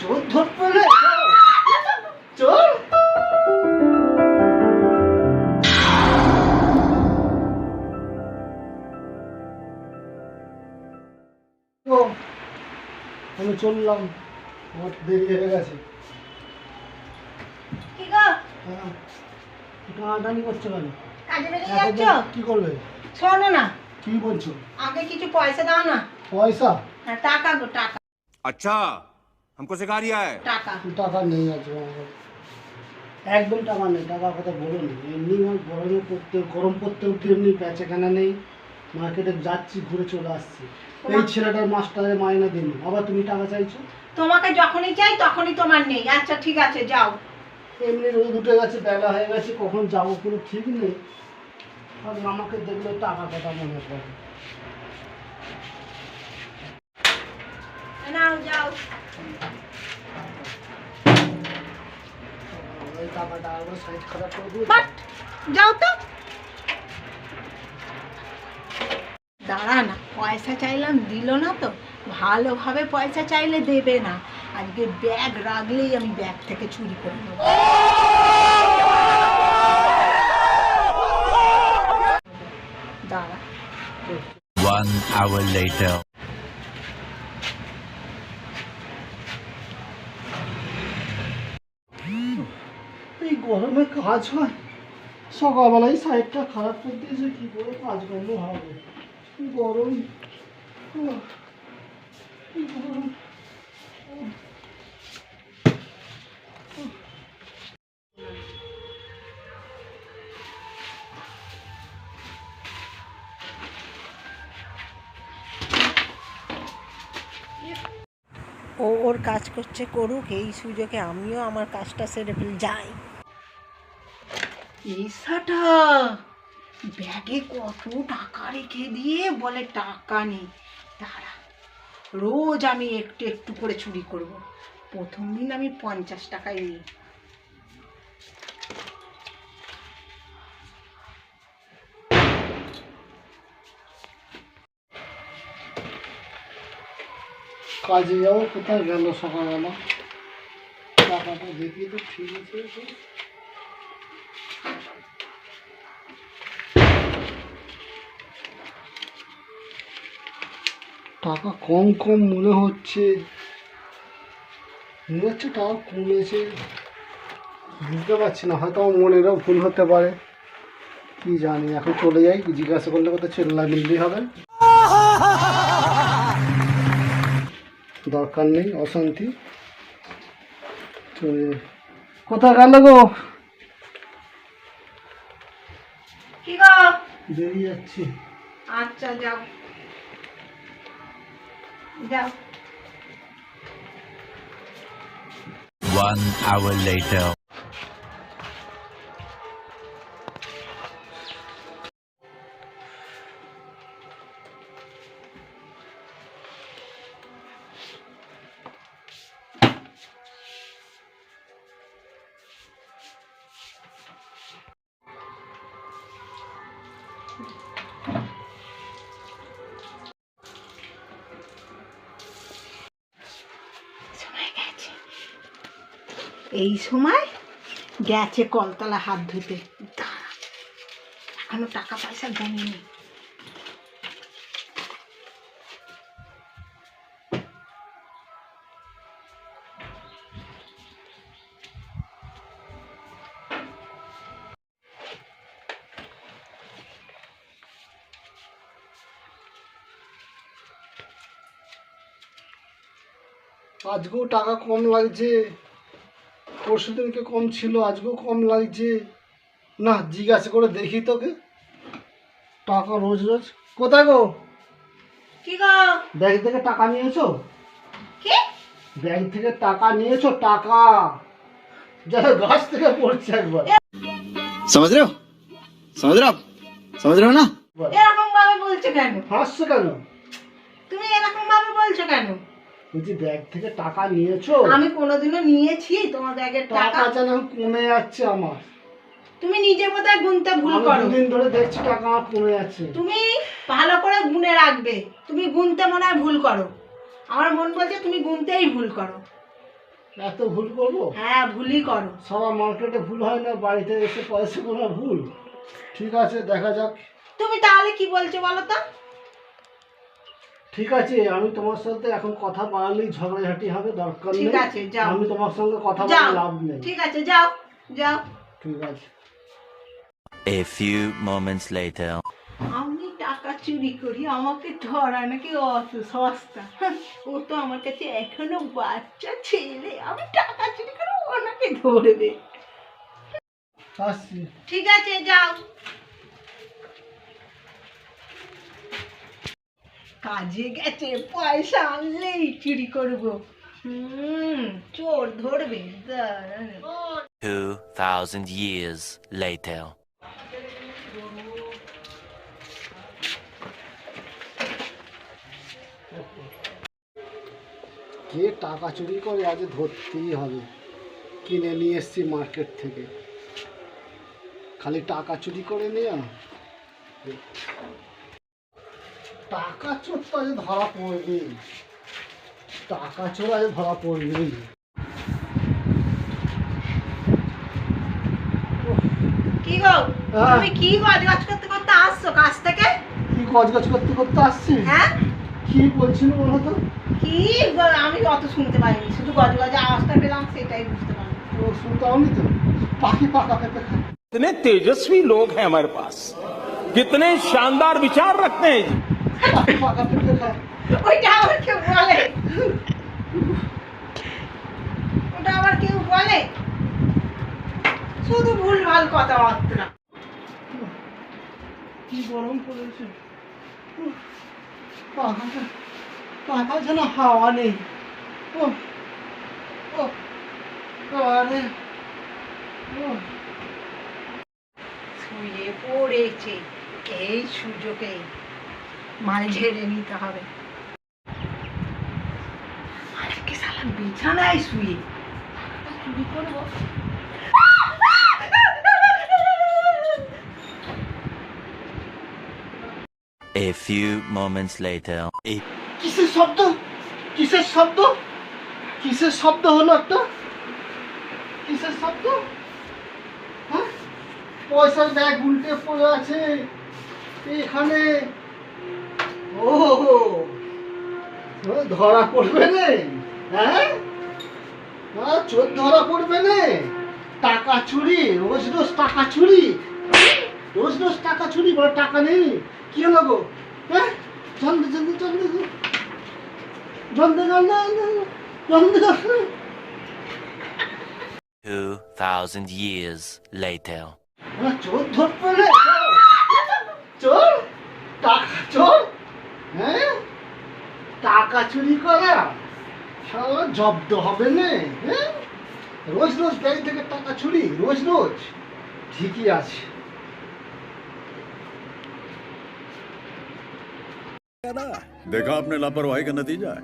চোর ধরতে চোর? আমি চললাম। আমার দেরি হয়ে গেছে। হ্যাঁ। কি করবে? শোনো না। কি বলছো? আগে কিছু পয়সা দাও না। পয়সা? হ্যাঁ, টাকা গো টাকা। আচ্ছা। हमको सिखा रिया है টাকা টাকা নেই আছে আমার কাছে। একদম টাকা নেই টাকা কথা বলুন এমনি আমার গরমে পড়তে গরম পড়তে উঠতে এমনি বেচাকেনা নেই মার্কেটে যাচ্ছি ঘুরে চলে আসছি এই ছেলেটার মাস্টারের মাইনে দিন আবার তুমি টাকা চাইছো তোমাকে যখনই চাই তখনই তোমার নেই আচ্ছা ঠিক আছে যাও এমনি রোদ উঠে গেছে বেলা হয়ে গেছে কখন যাবো কোনো ঠিক নেই আর আমাকে দেখলে টাকা কথা মনে পড়ে নাও যাও ওই টাকাটা আবার সাইজ খারাপ করে দিও বাট যাও তো দাঁড়া না পয়সা চাইলাম দিল না তো। ভালোভাবে পয়সা চাইলে দেবে না। আজকে ব্যাগ রাখলেই আমি ব্যাগ থেকে চুরি করে নেব। দাঁড়া। One hour later. এই গরমে কাজ হয়। সকালবেলায় সাইডটা খারাপ করে দিয়েছে, কি করে কাজকর্ম হবে গরম। গরম। ও ওর কাজ করছে করুক, এই সুযোগে আমিও আমার কাজটা সেরে ফেল। যাই। এসাটা ব্যাগে কত টাকা রেখে দিয়ে বলে টাকা নেই। দাঁড়া, রোজ আমি একটু একটু করে চুরি করব। প্রথম দিন আমি পঞ্চাশ টাকায় নিই। কাজে যাব, কোথায় গেল সকালবেলা? টাকাটা দেখি তো ঠিক আছে। টাকা কম কম মনে হচ্ছে। মনে হচ্ছে টাকা কমেছে। বুঝতে পারছি না হয়তো আমার মনেরও ভুল হতে পারে। কি জানি এখন চলে যাই জিজ্ঞাসা করলে কোথাও চেল্লা মিললেই হবে। দরকার নেই অশান্তি। কোথায় গেল গো? বেরিয়ে যাচ্ছি। আচ্ছা যাও। One hour later. Thank you. এই সময় গেছে কলতলা হাত ধুতে। এখনও টাকা পয়সা জানিনি আজকেও টাকা কম লাগছে। পরশু দিনকে কম ছিল? আজকেও কম লাগছে। না জিজ্ঞাসা করে দেখি তোকে। টাকা রোজ রোজ। কোথায় গো? কি ব্যাগ থেকে টাকা নিয়েছো? কি? ব্যাগ থেকে টাকা নিয়েছো? টাকা। যারা গাছ থেকে পড়ছে একবার। সমাজ রেও সমাজ রেও সমাজ রেও না? এরকম ভাবে বলছো কেন? হাসছো কেন? তুমি এরকম ভাবে বলছো কেন? বলছি ব্যাগ থেকে টাকা নিয়েছো? আমি কোনোদিনও নিয়েছি তোমার ব্যাগের টাকা। টাকা যেন কমে যাচ্ছে আমার। তুমি নিজে বোধহয় গুনতে ভুল আমি করো। দুদিন ধরে দেখছি টাকা আমার কমে যাচ্ছে। তুমি ভালো করে গুনে রাখবে তুমি গুনতে মনে হয় ভুল করো। আমার মন বলছে তুমি গুনতেই ভুল করো। এত ভুল করব? হ্যাঁ ভুলই করো। সারা মার্কেটে ভুল হয় না বাড়িতে এসে পয়সা কোনো ভুল। ঠিক আছে দেখা যাক। তুমি তাহলে কি বলছো বলো তো? ঠিক আছে আমি তোমার সাথে এখন কথা বাড়ালেই ঝগড়াঝাটি হবে দরকার ঠিক আছে, যাও। আমি তোমার সঙ্গে কথা বলে লাভ নেই। ঠিক আছে যাও যাও। ঠিক আছে। A few moments later. আমি টাকা চুরি করি আমাকে ধরা নাকি অত সস্তা ও তো আমার কাছে এখনও বাচ্চা ছেলে। আমি টাকা চুরি করে ওনাকে ধরবে। ঠিক আছে যাও। কাজে গেছে পয়সা আনলেই চুরি করব হুম চোর ধরবে দাঁড়ান। 2,000 years later. কে টাকা চুরি করে আজ ধরতেই হবে কিনে নিয়ে এসছি মার্কেট থেকে খালি টাকা চুরি করে নিয়ে টাকা চোর তো আজ ধরা পড়বেই টাকা চোর আজ ধরা পড়বেই কি গো হ্যাঁ। তুমি কি গজ গজ করতে করতে আসছো কাজ থেকে কি গজগজ করতে করতে আসছি হ্যাঁ কি বলছিল বলো তো কি গো- আমি অত শুনতে পাইনি শুধু গজ গজে আওয়াজটা পেলাম সেটাই বুঝতে পারলাম ও শুনতে আমি তো পাখি পাকা পেঁপে খায় कितने तेजस्वी लोग हैं हमारे पास कितने शानदार विचार रखते हैं जी পাখি পাকা পেঁপে খায় ওইটা আবার কেউ বলে? ওটা আবার কেউ বলে? শুধু ভুল ভালো কথাবার্তা। কি গরম পড়েছে। পাখাটা পাখা যেন হাওয়া নেই। ও ও আরে ও শুয়ে পড়েছে এই সুযোগে মাল ঝেড়ে নিতে হবে। আজকে সালা বিছানায় শুয়ে? চুরি করব A few moments later. কিসের শব্দ? কিসের শব্দ? কিসের শব্দ হলো একটা? কিসের শব্দ? হ্যাঁ? পয়সার ব্যাগ উল্টে পড়ে আছে। এখানে ও ধরা পড়বে না। হ্যাঁ? চোর ধরা পড়বে না। টাকা চুরি রোজ রোজ টাকা চুরি। রোজ রোজ টাকা চুরি বড় টাকা নেই। কি হলো গো? হ্যাঁ? জলদি জলদি জলদি জলদি। জলদি জলদি জলদি 2,000 years later. চোর ধরবে রে চোর? টাকা চোর? হ্যাঁ টাকা চুরি করা সারা জব্দ হবে না হ্যাঁ রোজ রোজ ব্যাংক থেকে টাকা চুরি রোজ রোজ ঠিকই আছে देखा आपने लापरवाही का नतीजा है